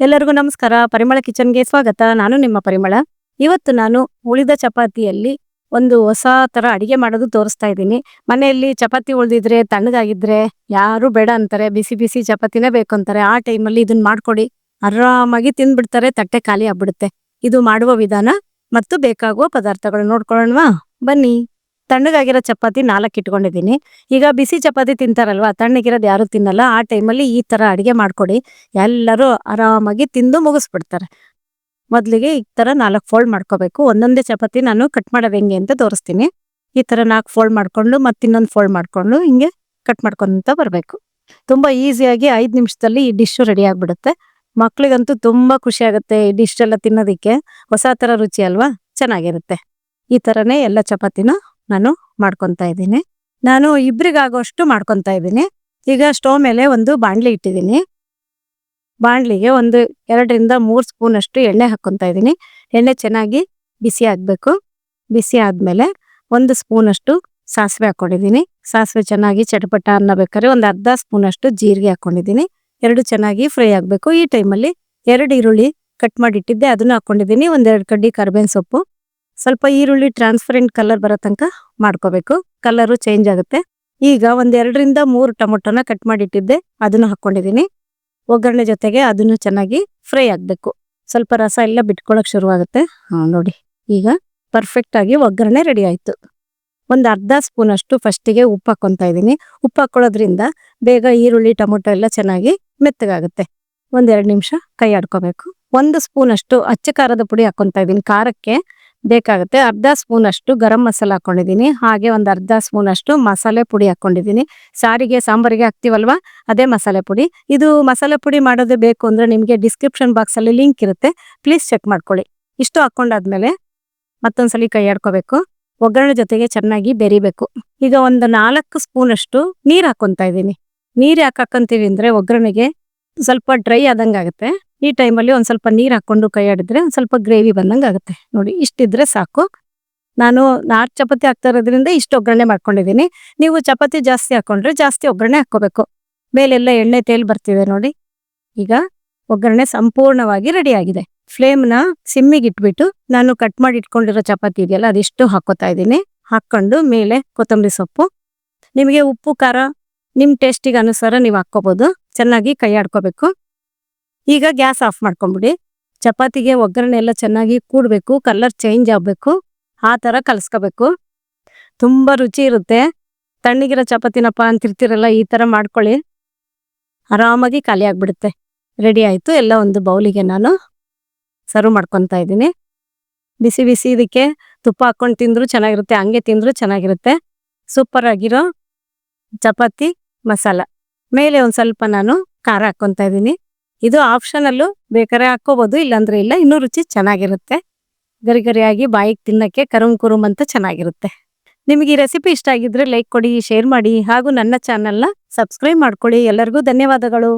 ಎಲ್ಲರಿಗೂ ನಮಸ್ಕಾರ. ಪರಿಮಳ ಕಿಚನ್ಗೆ ಸ್ವಾಗತ. ನಾನು ನಿಮ್ಮ ಪರಿಮಳ. ಇವತ್ತು ನಾನು ಉಳಿದ ಚಪಾತಿಯಲ್ಲಿ ಒಂದು ಹೊಸ ತರ ಅಡಿಗೆ ಮಾಡೋದು ತೋರಿಸ್ತಾ ಇದ್ದೀನಿ. ಮನೆಯಲ್ಲಿ ಚಪಾತಿ ಉಳಿದಿದ್ರೆ, ತಣ್ಣಗಾಗಿದ್ರೆ ಯಾರು ಬೇಡ ಅಂತಾರೆ. ಬಿಸಿ ಬಿಸಿ ಚಪಾತಿನೇ ಬೇಕು ಅಂತಾರೆ. ಆ ಟೈಮಲ್ಲಿ ಇದನ್ನ ಮಾಡ್ಕೊಡಿ. ಆರಾಮಾಗಿ ತಿಂದ್ಬಿಡ್ತಾರೆ. ತಟ್ಟೆ ಖಾಲಿ ಆಗ್ಬಿಡುತ್ತೆ. ಇದು ಮಾಡುವ ವಿಧಾನ ಮತ್ತು ಬೇಕಾಗುವ ಪದಾರ್ಥಗಳು ನೋಡ್ಕೊಳ್ಳೋಣವಾ? ಬನ್ನಿ. ತಣ್ಣಗಾಗಿರೋ ಚಪಾತಿ ನಾಲ್ಕು ಇಟ್ಕೊಂಡಿದ್ದೀನಿ. ಈಗ ಬಿಸಿ ಚಪಾತಿ ತಿಂತಾರಲ್ವಾ, ತಣ್ಣಗಿರೋದು ಯಾರು ತಿನ್ನಲ್ಲ. ಆ ಟೈಮಲ್ಲಿ ಈ ಥರ ಅಡುಗೆ ಮಾಡ್ಕೊಡಿ. ಎಲ್ಲರೂ ಆರಾಮಾಗಿ ತಿಂದು ಮುಗಿಸ್ಬಿಡ್ತಾರೆ. ಮೊದಲಿಗೆ ಈ ಥರ ನಾಲ್ಕು ಫೋಲ್ಡ್ ಮಾಡ್ಕೋಬೇಕು. ಒಂದೊಂದೇ ಚಪಾತಿ ನಾನು ಕಟ್ ಮಾಡೋದು ಹೆಂಗೆ ಅಂತ ತೋರಿಸ್ತೀನಿ. ಈ ಥರ ನಾಲ್ಕು ಫೋಲ್ಡ್ ಮಾಡಿಕೊಂಡು ಮತ್ತೆ ಇನ್ನೊಂದು ಫೋಲ್ಡ್ ಮಾಡಿಕೊಂಡು ಹಿಂಗೆ ಕಟ್ ಮಾಡ್ಕೊಂತ ಬರಬೇಕು. ತುಂಬ ಈಸಿಯಾಗಿ ಐದು ನಿಮಿಷದಲ್ಲಿ ಈ ಡಿಶ್ಶು ರೆಡಿ ಆಗಿಬಿಡುತ್ತೆ. ಮಕ್ಳಿಗಂತೂ ತುಂಬ ಖುಷಿ ಆಗುತ್ತೆ ಈ ಡಿಶ್ ಎಲ್ಲ ತಿನ್ನೋದಕ್ಕೆ. ಹೊಸ ಥರ ರುಚಿ ಅಲ್ವಾ? ಚೆನ್ನಾಗಿರುತ್ತೆ. ಈ ಥರನೇ ಎಲ್ಲ ಚಪಾತಿನ ನಾನು ಮಾಡ್ಕೊತಾ ಇದ್ದೀನಿ. ನಾನು ಇಬ್ರಿಗಾಗೋಷ್ಟು ಮಾಡ್ಕೊತಾ ಇದ್ದೀನಿ. ಈಗ ಸ್ಟವ್ ಮೇಲೆ ಒಂದು ಬಾಣ್ಲಿ ಇಟ್ಟಿದ್ದೀನಿ. ಬಾಣ್ಲಿಗೆ ಒಂದು ಎರಡರಿಂದ ಮೂರು ಸ್ಪೂನ್ ಅಷ್ಟು ಎಣ್ಣೆ ಹಾಕೊತಾ ಇದ್ದೀನಿ. ಎಣ್ಣೆ ಚೆನ್ನಾಗಿ ಬಿಸಿ ಆಗಬೇಕು. ಬಿಸಿ ಆದಮೇಲೆ ಒಂದು ಸ್ಪೂನ್ ಅಷ್ಟು ಸಾಸಿವೆ ಹಾಕೊಂಡಿದ್ದೀನಿ. ಸಾಸಿವೆ ಚೆನ್ನಾಗಿ ಚಟಪಟ ಅನ್ನಬೇಕಾದ್ರೆ ಒಂದು ಅರ್ಧ ಸ್ಪೂನ್ ಅಷ್ಟು ಜೀರಿಗೆ ಹಾಕೊಂಡಿದ್ದೀನಿ. ಎರಡು ಚೆನ್ನಾಗಿ ಫ್ರೈ ಆಗಬೇಕು. ಈ ಟೈಮಲ್ಲಿ ಎರಡು ಈರುಳ್ಳಿ ಕಟ್ ಮಾಡಿ ಇಟ್ಟಿದ್ದೆ ಅದನ್ನು ಹಾಕೊಂಡಿದ್ದೀನಿ. ಒಂದೆರಡು ಕಡ್ಡಿ ಕರ್ಬೇವಿನ ಸೊಪ್ಪು. ಸ್ವಲ್ಪ ಈರುಳ್ಳಿ ಟ್ರಾನ್ಸ್ಪರೆಂಟ್ ಕಲರ್ ಬರೋ ತನಕ ಮಾಡ್ಕೋಬೇಕು. ಕಲರು ಚೇಂಜ್ ಆಗುತ್ತೆ. ಈಗ ಒಂದೆರಡರಿಂದ ಮೂರು ಟೊಮೊಟೊನ ಕಟ್ ಮಾಡಿ ಇಟ್ಟಿದ್ದೆ. ಅದನ್ನು ಹಾಕೊಂಡಿದ್ದೀನಿ ಒಗ್ಗರಣೆ ಜೊತೆಗೆ ಅದನ್ನು ಚೆನ್ನಾಗಿ ಫ್ರೈ ಆಗಬೇಕು. ಸ್ವಲ್ಪ ರಸ ಎಲ್ಲ ಬಿಟ್ಕೊಳಕ್ ಶುರುವಾಗುತ್ತೆ. ನೋಡಿ. ಈಗ ಪರ್ಫೆಕ್ಟ್ ಆಗಿ ಒಗ್ಗರಣೆ ರೆಡಿ ಆಯ್ತು. ಒಂದು ಅರ್ಧ ಸ್ಪೂನ್ ಅಷ್ಟು ಫಸ್ಟಿಗೆ ಉಪ್ಪು ಹಾಕೊಂತ ಇದ್ದೀನಿ. ಉಪ್ಪು ಹಾಕೊಳ್ಳೋದ್ರಿಂದ ಬೇಗ ಈರುಳ್ಳಿ, ಟೊಮೊಟೊ ಎಲ್ಲ ಚೆನ್ನಾಗಿ ಮೆತ್ತಗಾಗುತ್ತೆ. ಒಂದೆರಡು ನಿಮಿಷ ಕೈ ಆಡ್ಕೋಬೇಕು ಒಂದು ಸ್ಪೂನ್ ಅಷ್ಟು ಅಚ್ಚ ಖಾರದ ಪುಡಿ ಹಾಕೊಂತ ಇದ್ದೀನಿ. ಖಾರಕ್ಕೆ ಬೇಕಾಗುತ್ತೆ. ಅರ್ಧ ಸ್ಪೂನ್ ಅಷ್ಟು ಗರಂ ಮಸಾಲ ಹಾಕೊಂಡಿದ್ದೀನಿ. ಹಾಗೆ ಒಂದು ಅರ್ಧ ಸ್ಪೂನ್ ಅಷ್ಟು ಮಸಾಲೆ ಪುಡಿ ಹಾಕೊಂಡಿದ್ದೀನಿ. ಸಾರಿಗೆ, ಸಾಂಬಾರಿಗೆ ಹಾಕ್ತೀವಲ್ವ? ಅದೇ ಮಸಾಲೆ ಪುಡಿ. ಇದು ಮಸಾಲೆ ಪುಡಿ ಮಾಡೋದೇ ಬೇಕು ಅಂದ್ರೆ ನಿಮಗೆ ಡಿಸ್ಕ್ರಿಪ್ಷನ್ ಬಾಕ್ಸ್ ಅಲ್ಲಿ ಲಿಂಕ್ ಇರುತ್ತೆ. ಪ್ಲೀಸ್ ಚೆಕ್ ಮಾಡ್ಕೊಳ್ಳಿ. ಇಷ್ಟು ಹಾಕೊಂಡಾದ್ಮೇಲೆ ಮತ್ತೊಂದ್ಸಲಿ ಕೈ ಆಡ್ಕೋಬೇಕು. ಒಗ್ಗರಣೆ ಜೊತೆಗೆ ಚೆನ್ನಾಗಿ ಬೆರಿಬೇಕು. ಈಗ ಒಂದು ನಾಲ್ಕು ಸ್ಪೂನ್ ಅಷ್ಟು ನೀರ್ ಇದ್ದೀನಿ. ನೀರು ಯಾಕೆ ಹಾಕೊಂತೀವಿ ಅಂದ್ರೆ ಒಗ್ಗರಣೆಗೆ ಸ್ವಲ್ಪ ಡ್ರೈ ಆದಂಗೆ ಆಗುತ್ತೆ. ಈ ಟೈಮಲ್ಲಿ ಒಂದು ಸ್ವಲ್ಪ ನೀರು ಹಾಕ್ಕೊಂಡು ಕೈ ಆಡಿದ್ರೆ ಒಂದು ಸ್ವಲ್ಪ ಗ್ರೇವಿ ಬಂದಂಗೆ ಆಗುತ್ತೆ. ನೋಡಿ, ಇಷ್ಟಿದ್ರೆ ಸಾಕು. ನಾನು ನಾಲ್ಕು ಚಪಾತಿ ಹಾಕ್ತಾ ಇರೋದ್ರಿಂದ ಇಷ್ಟು ಒಗ್ಗರಣೆ ಮಾಡ್ಕೊಂಡಿದ್ದೀನಿ. ನೀವು ಚಪಾತಿ ಜಾಸ್ತಿ ಹಾಕೊಂಡ್ರೆ ಜಾಸ್ತಿ ಒಗ್ಗರಣೆ ಹಾಕ್ಕೋಬೇಕು. ಮೇಲೆಲ್ಲ ಎಣ್ಣೆ ತೇಲ್ ಬರ್ತಿದೆ ನೋಡಿ. ಈಗ ಒಗ್ಗರಣೆ ಸಂಪೂರ್ಣವಾಗಿ ರೆಡಿ ಆಗಿದೆ. ಫ್ಲೇಮ್ನ ಸಿಮ್ಮಿಗೆ ಇಟ್ಬಿಟ್ಟು ನಾನು ಕಟ್ ಮಾಡಿ ಇಟ್ಕೊಂಡಿರೋ ಚಪಾತಿ ಇದೆಯಲ್ಲ, ಅದಿಷ್ಟು ಹಾಕೋತಾ ಇದ್ದೀನಿ. ಹಾಕ್ಕೊಂಡು ಮೇಲೆ ಕೊತ್ತಂಬರಿ ಸೊಪ್ಪು. ನಿಮಗೆ ಉಪ್ಪು, ಖಾರ ನಿಮ್ಮ ಟೇಸ್ಟಿಗೆ ಅನುಸಾರ ನೀವು ಹಾಕೋಬಹುದು ಚೆನ್ನಾಗಿ ಕೈ ಆಡ್ಕೋಬೇಕು. ಈಗ ಗ್ಯಾಸ್ ಆಫ್ ಮಾಡ್ಕೊಂಬಿಡಿ. ಚಪಾತಿಗೆ ಒಗ್ಗರಣೆ ಎಲ್ಲ ಚೆನ್ನಾಗಿ ಕೂಡಬೇಕು, ಕಲರ್ ಚೇಂಜ್ ಆಗಬೇಕು, ಆ ಥರ ಕಲಸ್ಕೋಬೇಕು. ತುಂಬ ರುಚಿ ಇರುತ್ತೆ. ತಣ್ಣಗಿರೋ ಚಪಾತಿನಪ್ಪ ಅಂತಿರ್ತಿರಲ್ಲ ಈ ಥರ ಮಾಡ್ಕೊಳ್ಳಿ. ಆರಾಮಾಗಿ ಖಾಲಿ ಆಗಿಬಿಡುತ್ತೆ. ರೆಡಿ ಆಯಿತು. ಎಲ್ಲ ಒಂದು ಬೌಲಿಗೆ ನಾನು ಸರ್ವ್ ಮಾಡ್ಕೊತಾ ಇದ್ದೀನಿ. ಬಿಸಿ ಬಿಸಿ ಇದಕ್ಕೆ ತುಪ್ಪ ಹಾಕ್ಕೊಂಡು ತಿಂದರೂ ಚೆನ್ನಾಗಿರುತ್ತೆ, ಹಂಗೆ ತಿಂದರೂ ಚೆನ್ನಾಗಿರುತ್ತೆ. ಸೂಪರ್ ಆಗಿರೋ ಚಪಾತಿ ಮಸಾಲ. ಮೇಲೆ ಒಂದ್ ಸ್ವಲ್ಪ ನಾನು ಖಾರ ಹಾಕೊಂತ ಇದ್ದೀನಿ. ಇದು ಆಪ್ಷನಲ್ಲೂ ಬೇಕಾದ್ರೆ ಹಾಕೋಬಹುದು ಇಲ್ಲಾಂದ್ರೆ ಇಲ್ಲ. ಇನ್ನೂ ರುಚಿ ಚೆನ್ನಾಗಿರುತ್ತೆ. ಗರಿ ಗರಿಯಾಗಿ ಬಾಯಿಗೆ ತಿನ್ನಕ್ಕೆ ಕರುಮ್ ಕುರುಮ್ ಅಂತ ಚೆನ್ನಾಗಿರುತ್ತೆ. ನಿಮಗೆ ಈ ರೆಸಿಪಿ ಇಷ್ಟ ಆಗಿದ್ರೆ ಲೈಕ್ ಕೊಡಿ ಶೇರ್ ಮಾಡಿ, ಹಾಗೂ ನನ್ನ ಚಾನೆಲ್ನ ಸಬ್ಸ್ಕ್ರೈಬ್ ಮಾಡ್ಕೊಳ್ಳಿ. ಎಲ್ಲರಿಗೂ ಧನ್ಯವಾದಗಳು.